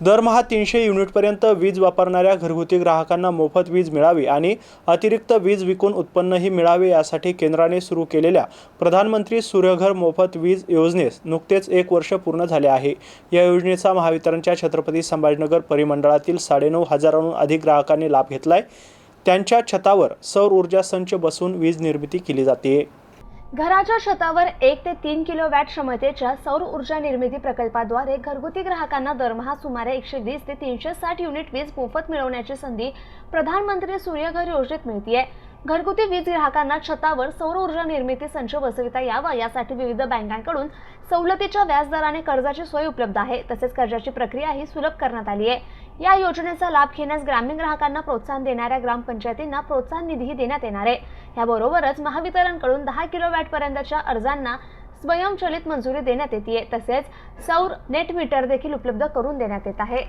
दरमहा तीनशे युनिटपर्यंत वीज वापरणाऱ्या घरगुती ग्राहकांना मोफत वीज मिळावी आणि अतिरिक्त वीज विकून उत्पन्नही मिळावे यासाठी केंद्राने सुरू केलेल्या प्रधानमंत्री सूर्यघर मोफत वीज योजनेस नुकतेच एक वर्ष पूर्ण झाले आहे. या योजनेचा महावितरणच्या छत्रपती संभाजीनगर परिमंडळातील साडेनऊ हजारांहून अधिक ग्राहकांनी लाभ घेतलाय. त्यांच्या छतावर सौर ऊर्जा संच बसून वीज निर्मिती केली जाते. घराच्या छतावर एक ते तीन किलो वॅट क्षमतेच्या सौर ऊर्जा निर्मिती प्रकल्पाद्वारे घरगुती ग्राहकांना दरमहा सुमारे एकशे वीस ते तीनशे साठ युनिट वीज मोफत मिळवण्याची संधी प्रधानमंत्री सूर्यघर योजनेत मिळतीये. घरगुती वीज ग्राहकांना छतावर सौर ऊर्जा निर्मिती संच बसविता यावा यासाठी विविध बँकांकडून सवलतीच्या व्याजदराने कर्जाची सोय उपलब्ध आहे. तसेच कर्जाची प्रक्रियाही सुलभ करण्यात आली आहे या योजनेचा लाभ घेण्यास ग्रामीण ग्राहकांना प्रोत्साहन देणाऱ्या ग्रामपंचायतींना प्रोत्साहन निधीही देण्यात येणार आहे. याबरोबरच महावितरणकडून दहा किलो वॅट पर्यंतच्या अर्जांना स्वयंचलित मंजुरी देण्यात येते तसेच सौर नेट मीटर देखील उपलब्ध करून देण्यात येत आहे.